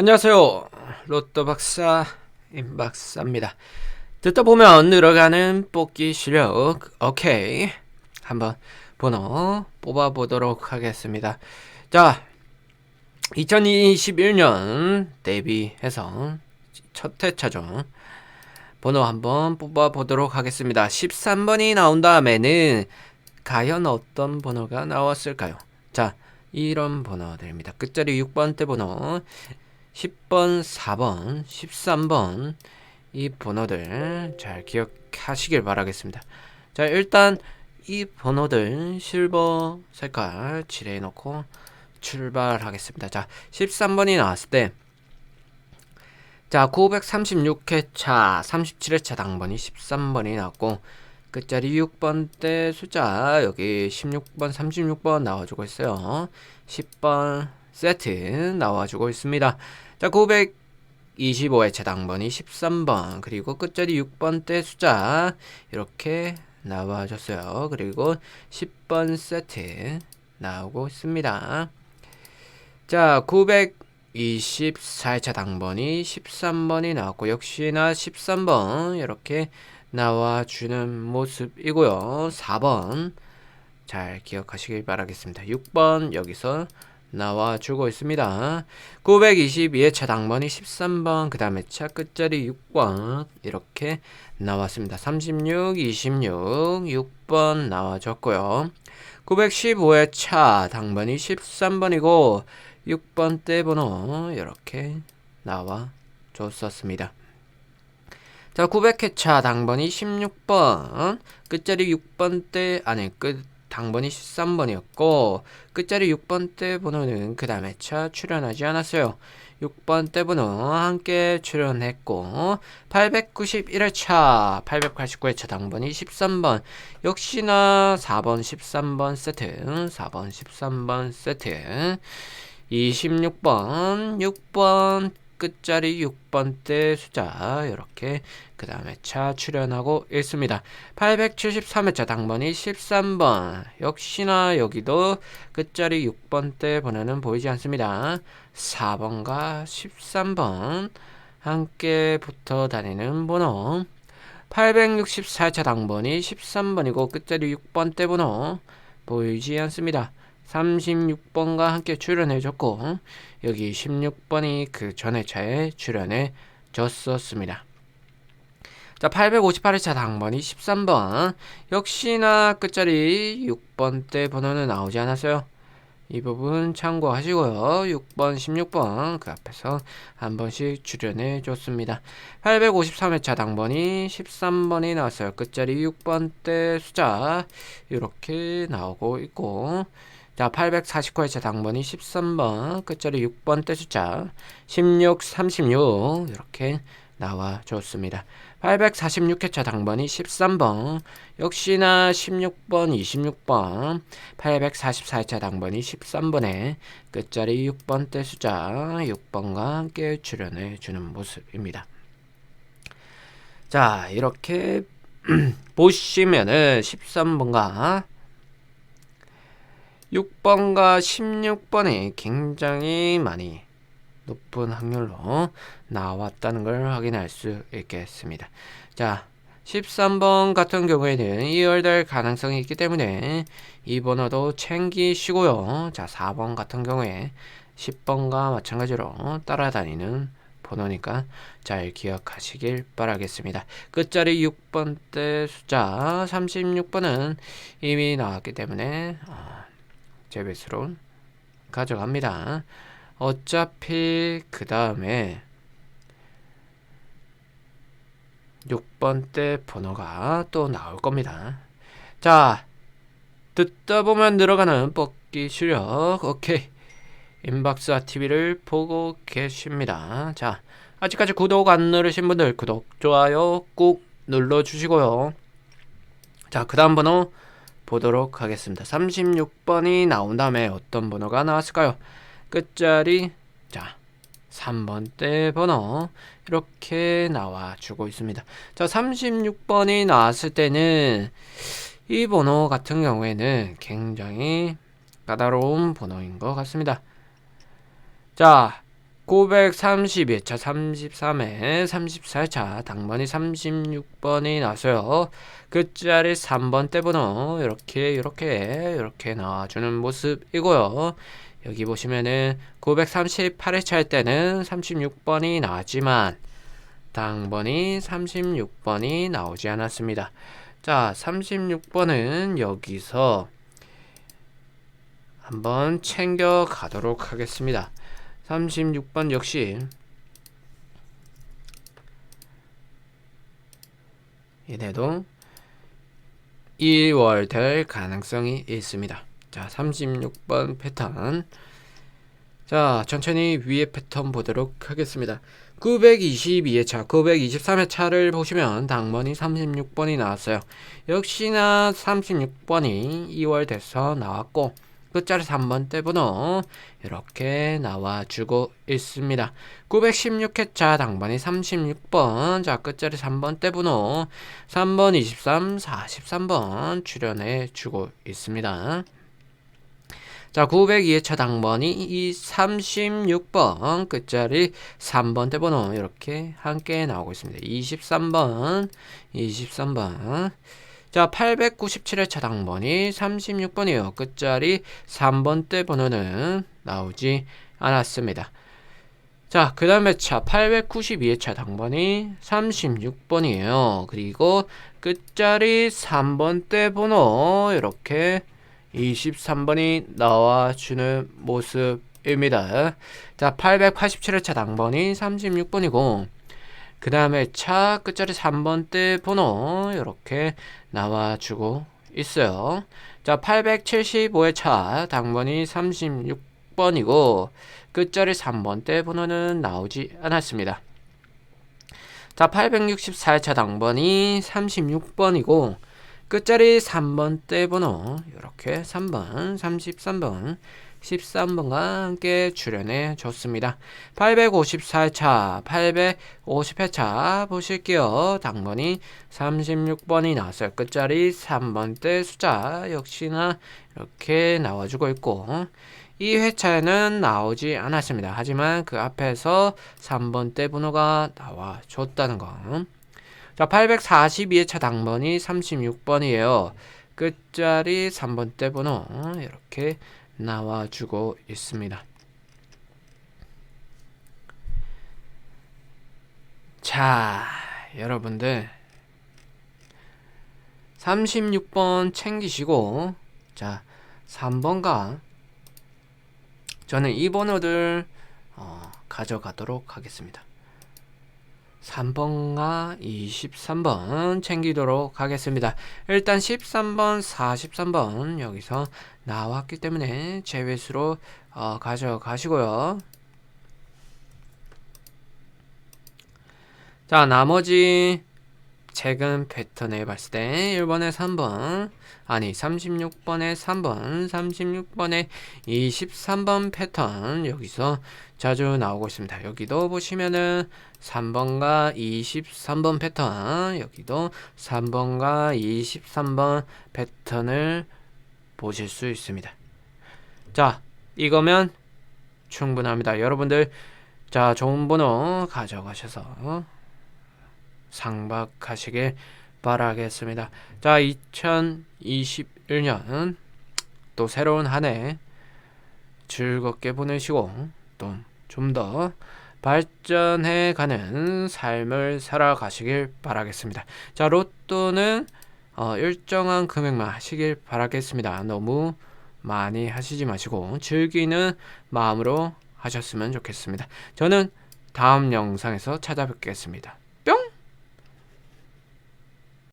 안녕하세요. 로또 박사 임 박사입니다. 듣다 보면 늘어가는 뽑기 실력 오케이 한번 번호 뽑아 보도록 하겠습니다. 자, 2021년 데뷔해서 첫 회차죠. 번호 한번 뽑아 보도록 하겠습니다. 13번이 나온 다음에는 과연 어떤 번호가 나왔을까요? 자, 이런 번호들입니다. 끝자리 6번대 번호 10번, 4번, 13번 이 번호들 잘 기억하시길 바라겠습니다. 자, 일단 이 번호들 실버 색깔 칠해 놓고 출발하겠습니다. 자, 13번이 나왔을 때 자, 936회차 37회차 당번이 13번이 나왔고 끝자리 6번대 숫자 여기 16번, 36번 나와주고 있어요. 10번 세트 나와주고 있습니다. 자, 925의 차당번이 13번, 그리고 끝자리 6번대 숫자 이렇게 나와줬어요. 그리고 10번 세트 나오고 있습니다. 자, 924차 당번이 13번이 나왔고, 역시나 13번 이렇게 나와주는 모습이고요. 4번 잘 기억하시길 바라겠습니다. 6번 여기서 나와주고 있습니다. 922의 차 당번이 13번, 그 다음에 차 끝자리 6번 이렇게 나왔습니다. 36, 26, 6번 나와줬고요. 915의 차 당번이 13번이고 6번대 번호 이렇게 나와줬었습니다. 자, 900회차 당번이 16번, 끝자리 6번대, 아니, 끝, 당번이 13번이었고 끝자리 6번대 번호는 그 다음에 차 출연하지 않았어요. 6번대 번호 함께 출연했고 891회차 889회차 당번이 13번 역시나 4번 13번 세트 4번 13번 세트 26번 6번 끝자리 6번대 숫자 이렇게 그 다음에 차 출연하고 있습니다. 873회차 당번이 13번 역시나 여기도 끝자리 6번대 번호는 보이지 않습니다. 4번과 13번 함께 붙어 다니는 번호 864차 당번이 13번이고 끝자리 6번대 번호 보이지 않습니다. 36번과 함께 출연해줬고 여기 16번이 그 전에 차에 출연해 줬었습니다. 자, 858회차 당번이 13번. 역시나 끝자리 6번대 번호는 나오지 않았어요. 이 부분 참고하시고요. 6번, 16번 그 앞에서 한 번씩 출연해 줬습니다. 853회차 당번이 13번이 나왔어요. 끝자리 6번대 숫자 이렇게 나오고 있고 자, 849회차 당번이 13번, 끝자리 6번대 숫자 16, 36 이렇게 나와 줬습니다. 846회차 당번이 13번, 역시나 16번, 26번, 844회차 당번이 13번에 끝자리 6번대 숫자 6번과 함께 출연해 주는 모습입니다. 자, 이렇게 보시면은 13번과 6번과 16번이 굉장히 많이 높은 확률로 나왔다는 걸 확인할 수 있겠습니다. 자, 13번 같은 경우에는 2월될 가능성이 있기 때문에 이 번호도 챙기시고요. 자, 4번 같은 경우에 10번과 마찬가지로 따라다니는 번호니까 잘 기억하시길 바라겠습니다. 끝자리 6번대 숫자 36번은 이미 나왔기 때문에 어, 제베스로 가져갑니다. 어차피 그 다음에 6번대 번호가 또 나올 겁니다. 자, 듣다 보면 늘어가는 뽑기 실력. 오케이. 인박스와 TV를 보고 계십니다. 자, 아직까지 구독 안 누르신 분들 구독, 좋아요 꾹 눌러주시고요. 자, 그 다음 번호 보도록 하겠습니다. 36번이 나온 다음에 어떤 번호가 나왔을까요? 끝자리 자 3번대 번호 이렇게 나와주고 있습니다. 자 36번이 나왔을 때는 이 번호 같은 경우에는 굉장히 까다로운 번호인 것 같습니다. 자 932차 33회 34차 당번이 36번이 나서요. 끝자리 3번 때 번호 이렇게 이렇게 이렇게 나와주는 모습이고요. 여기 보시면은 938회차 때는 36번이 나왔지만 당번이 36번이 나오지 않았습니다. 자, 36번은 여기서 한번 챙겨 가도록 하겠습니다. 36번 역시 얘네도 2월 될 가능성이 있습니다. 자, 36번 패턴. 자, 천천히 위에 패턴 보도록 하겠습니다. 922회차, 923회차를 보시면 당번이 36번이 나왔어요. 역시나 36번이 2월 돼서 나왔고 끝자리 3번 때 번호 이렇게 나와주고 있습니다. 916회차 당번이 36번 자 끝자리 3번 때 번호 3번 23 43번 출연해 주고 있습니다. 자, 902회차 당번이 이 36번 끝자리 3번 대 번호 이렇게 함께 나오고 있습니다. 23번, 23번. 자, 897회 차 당번이 36번이에요. 끝자리 3번 대 번호는 나오지 않았습니다. 자, 그 다음에 차 892회 차 당번이 36번이에요. 그리고 끝자리 3번 대 번호 이렇게 23번이 나와주는 모습입니다. 자, 887회 차 당번이 36번이고, 그 다음에 차 끝자리 3번대 번호 이렇게 나와주고 있어요. 자, 875회차 당번이 36번이고, 끝자리 3번대 번호는 나오지 않았습니다. 자, 864회차 당번이 36번이고, 끝자리 3번 때 번호 이렇게 3번 33번 13번과 함께 출연해 줬습니다. 854회차 850회차 보실게요. 당번이 36번이 나왔어요. 끝자리 3번 때 숫자 역시나 이렇게 나와주고 있고 이 회차에는 나오지 않았습니다. 하지만 그 앞에서 3번 때 번호가 나와줬다는 거. 자, 842회차 당번이 36번이에요. 끝자리 3번 대 번호 이렇게 나와주고 있습니다. 자, 여러분들 36번 챙기시고 자, 3번과 저는 이 번호들 어, 가져가도록 하겠습니다. 3번과 23번 챙기도록 하겠습니다. 일단 13번, 43번 여기서 나왔기 때문에 제외수로 어, 가져가시고요. 자, 나머지 최근 패턴에 봤을 때 1번에 3번 아니 36번에 3번 36번에 23번 패턴 여기서 자주 나오고 있습니다. 여기도 보시면은 3번과 23번 패턴 여기도 3번과 23번 패턴을 보실 수 있습니다. 자 이거면 충분합니다. 여러분들 자 좋은 번호 가져가셔서 상박하시길 바라겠습니다. 자, 2021년 또 새로운 한 해 즐겁게 보내시고 또 좀 더 발전해 가는 삶을 살아가시길 바라겠습니다. 자, 로또는 어, 일정한 금액만 하시길 바라겠습니다. 너무 많이 하시지 마시고 즐기는 마음으로 하셨으면 좋겠습니다. 저는 다음 영상에서 찾아뵙겠습니다.